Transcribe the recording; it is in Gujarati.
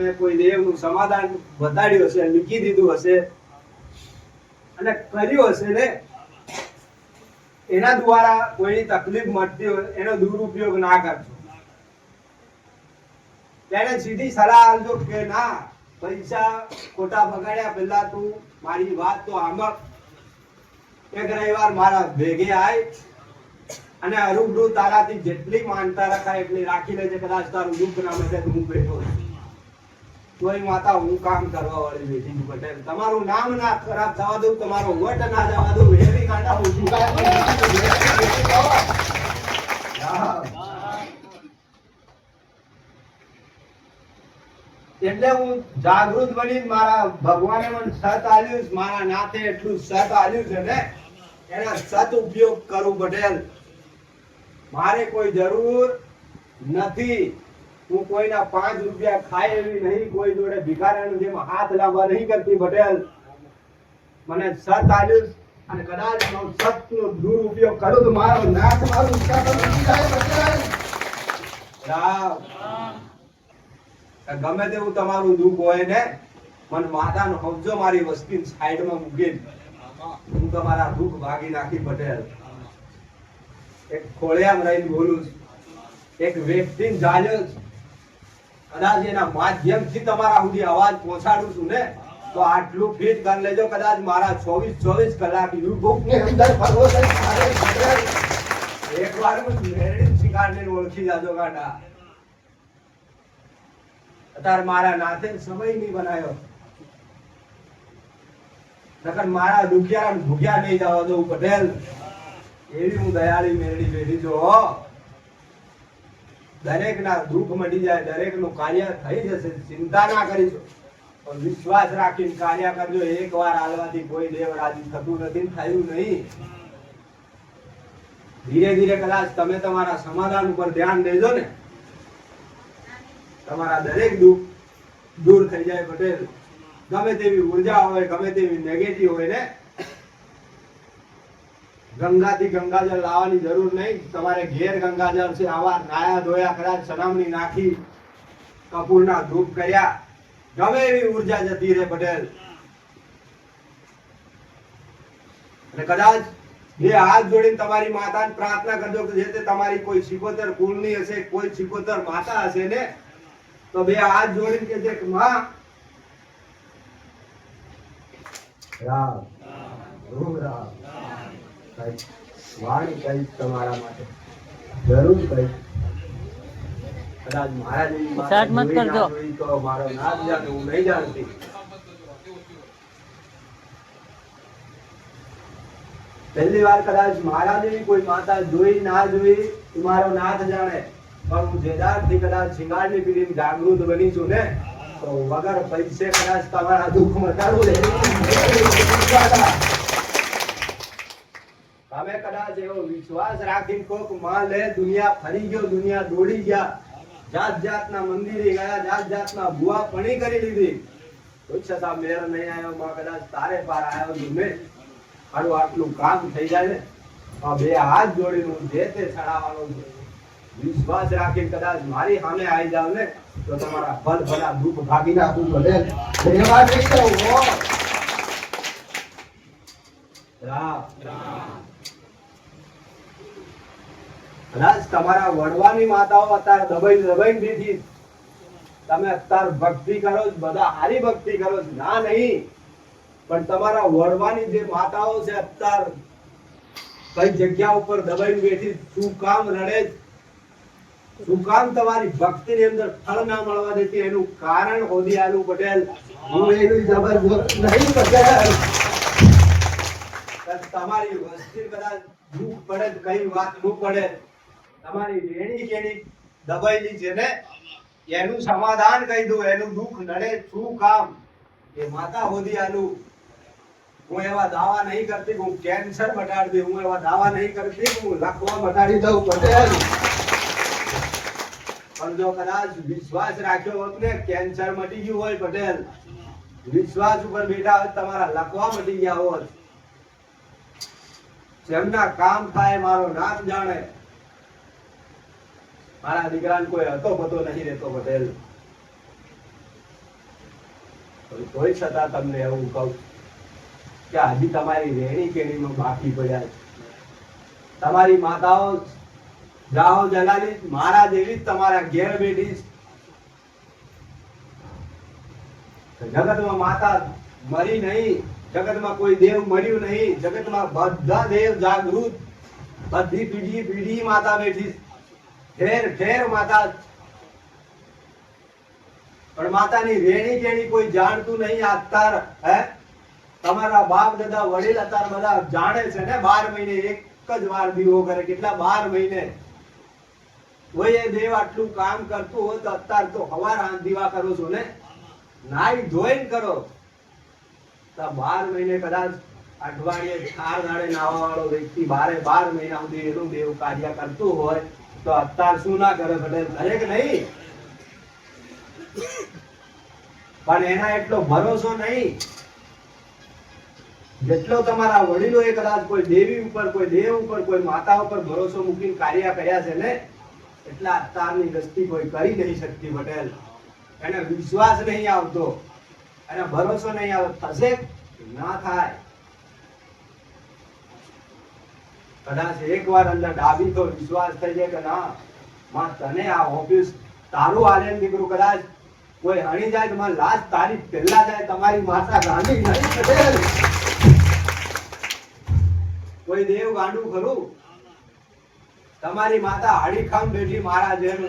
તમે કોઈ દેવનું સમાધાન બતાડ્યું હશે લીખી દીધું હશે, અને કર્યું હશે ને, એના દ્વારા કોઈની તકલીફ મળતી હોય, એનો દુરુપયોગ ના કરજો તેને સીધી સલાહ આપજો કે ના પૈસા ખોટા બગાડ્યા પહેલા તું મારી વાત તો આમાં એક રવિવાર મારા ભેગે આય, અને અરૂબરૂ તારાથી જેટલી માનતા રખાય એટલી રાખી લેજે, કદાચ તારું દુઃખ ના તો હું બેઠો છું. તોય માતા, હું કામ કરવા વાળી બેઠી પટેલ તમારું નામ ના ખરાબ થવા દઉં, તમારો વટ ના જવા દઉં એવી કાંટા હું છું એટલે હું જાગૃત બની મારા ભગવાને મને સત આલ્યું મારા નાથે એટલું સત આલ્યું છે ને, એના સત ઉપયોગ કરું પટેલ મારે કોઈ જરૂર નથી. હું કોઈના પાંચ રૂપિયા ખાય એવી નહીં, કોઈ જોડે ભિખારીની જેમ હાથ લાંબા નહીં કરતી પટેલ. મને સત આલ્યું અને કદાચ હું સતનો દુરુપયોગ કરું તો મારો નાશ મારું ગમે તેવું તમારું દુઃખ હોય ને, મને માતાનો હવજો મારી વસ્તી સાઈડમાં મૂકી. હું તમારા દુઃખ ભાગી નાખી પટેલ. એક ખોળિયામ રહીને બોલું છું. એક વ્યક્તિ જાણ્યો છું. કદાચ એના માધ્યમથી તમારા સુધી અવાજ પહોંચાડું છું ને, તો આટલું ફીટ કરી લેજો કદાચ મારા ચોવીસ ચોવીસ કલાક યુટ્યુબની અંદર હું મેરડી શિકારને ઓળખી જાજો ગાંડા અત્યારે મારા નાથે સમય નહીં બનાવ્યો. નકર મારા દુખિયા ભૂખ્યા નહીં જવા દઉં પટેલ. એવી હું દયાળી મેળવી બેઠી છું હો દરેક ના દુઃખ મટી જાય દરેકનું કાર્ય થઈ જશે, ચિંતા ના કરીશું. પણ વિશ્વાસ રાખીને કાર્ય કરજો, એક વાર હાલવાથી કોઈ દેવ રાજી થતું નથી થયું નહીં. ધીરે ધીરે કદાચ તમે તમારા સમાધાન ઉપર ધ્યાન દેજો ને. તમારા દરેક દુઃખ દૂર થઈ જાય પટેલ. ગમે તેવી ઊર્જા હોય, ગમે તેવી નેગેટિવ હોય ને ગંગાથી ગંગાજળ લાવવાની જરૂર નહીં તમારે ઘેર ગંગાજળ છે આવા નાયા ધોયા કદાચ સનામણી નાખી કપૂરના ધૂપ કર્યા ગમે એવી ઊર્જા જતી રહે પટેલ અને કદાચ બે હાથ જોડીને તમારી માતાને પ્રાર્થના કરજો કે જે તે તમારી કોઈ સિકોતર કુળની હશે કોઈ સિકોતર માતા હશે ને તો બે હાથ જોડીને કે છે માં રૂમ રામ કંઈક વાણી કંઈક તમારા માટે. જરૂર કંઈક. કદાચ મારા જેવી તો મારો ના જાણે હું નહીં જાણતી. પહેલી વાર કદાચ મારા જેવી કોઈ માતા જોઈ ના જોઈ મારો નાથ જાણે. પણ હું જેદારથી કદાચ શિંગારની પીડીને જાગૃત બની છું ને તો વગર પૈસે કદાચ તમારા દુઃખ મટાડું તમે એવો વિશ્વાસ રાખીને કોક માલ દુનિયા ફરી ગયો, દુનિયા દોડી ગયા. જાત જાતના મંદિરે ગયા જાત જાતના ભુવા પણી કરી લીધી. કોઈ છતાં મેર નહીં આવ્યો, માં કદાચ તારે પાર આવ્યો છું મેં. મારું આટલું કામ થઈ જાય ને બે હાથ જોડીને જે તે ચડાવવાનો છું. વિશ્વાસ રાખી કદાચ મારી સામે આવી જાવ ને, તો તમારા ભલ ભલા દુઃખ ભાગી નાખું ભલે એવા નહીં રામ. કદાચ તમારા વડવાની માતાઓ અત્યારે દબાઈ દબાઈ દીધી તમે અત્યારે ભક્તિ કરો છો, બધા હારી ભક્તિ કરો છો. ના નહીં. પણ તમારા વડવાની જે માતાઓ છે અત્યારે કઈ જગ્યા ઉપર દબાઈ બેઠી શું કામ રડે શું કામ તમારી ભક્તિ ની અંદર ફળ ના મળવા દેતી? એનું કારણ હોદી પટેલ. હું એનું જબરજસ્ત નહીં પટેલ. તમારી વસ્તી કદાચ દુઃખ પડે કઈ વાતનું પડે. તમારી વેણી કેણી દબાયેલી છે ને એનું સમાધાન કહી દઉં, એનું દુઃખ નડે, શું કામ? એ માતા હોદી આલુ. હું એવા દાવા નહીં કરતી, હું કેન્સર મટાડી દઉં હું એવા દાવા નહીં કરતી, હું લખવા મટાડી દઉં પટેલ પણ જો કદાચ વિશ્વાસ રાખ્યો હોત ને, કેન્સર મટી ગયું હોય પટેલ વિશ્વાસ ઉપર બેઠા હોત, તમારા લખવા મટી ગયા હોત. જેમના કામ થાય, મારો નામ જાણે. મારા દીકરાને કોઈ હતો પતો નહીં રહેતો પટેલ. તોય છતાં તમને એવું કહું કે હજી તમારી રેણી કેણીમાં બાકી પડ્યા છે. તમારી માતાઓ જાઓ જલાલી મારા જેવી જ તમારા ઘેર બેઠી જગતમાં માતા મરી નહીં, જગતમાં કોઈ દેવ મર્યું નહીં, જગતમાં બધા દેવ જાગૃત, બધી પીઢી પીઢી માતા બેઠી. ઠેર ઠેર માતા. પણ માતાની રેણી કેણી કોઈ જાણતું નહીં અત્યાર હે? તમારા બાપ, દાદા, વડીલ અત્યાર બધા જાણે છે ને બાર મહિને, એક જ વાર દીવો કરે, કેટલા બાર મહિને. એ દેવ આટલું કામ કરતું હોય તો અત્યાર તો હવાર દીવા કરો છો ને? નાઈ ધોઈને કરો. તો બાર મહિને કદાચ અઠવાડિયે ચાર દાડે નાવા વાળો વ્યક્તિ બારે બાર મહિના સુધી એનું દેવ કાર્ય કરતું હોય તો અત્યાર શું ના કરે ભલે દરેક નહીં? પણ એના એટલો ભરોસો નહીં. જેટલો તમારા વડીલોએ કદાચ કોઈ દેવી ઉપર, કોઈ દેવ ઉપર, કોઈ માતા ઉપર ભરોસો મૂકીને કાર્ય કર્યા છે ને, એટલા અત્યારની દ્રષ્ટિ કોઈ કરી નહીં શકતી પટેલ. એને વિશ્વાસ નહીં આવતો. એને ભરોસો નહીં આવતો. થશે? ના થાય. કદાચ એકવાર અંદર ડાબી તો વિશ્વાસ થઈ જાય કે ના, માં તને આ ઓફિસ તારું આલેન દીકરું કદાચ કોઈ હણી જાય માં લાસ્ટ તારી પહેલા જાય, તમારી માતા ગાંધી નહીં કોઈ દેવ ગાંડું ખરું? તમારી માતા હાડી ખામ બેઠી મારા જેમ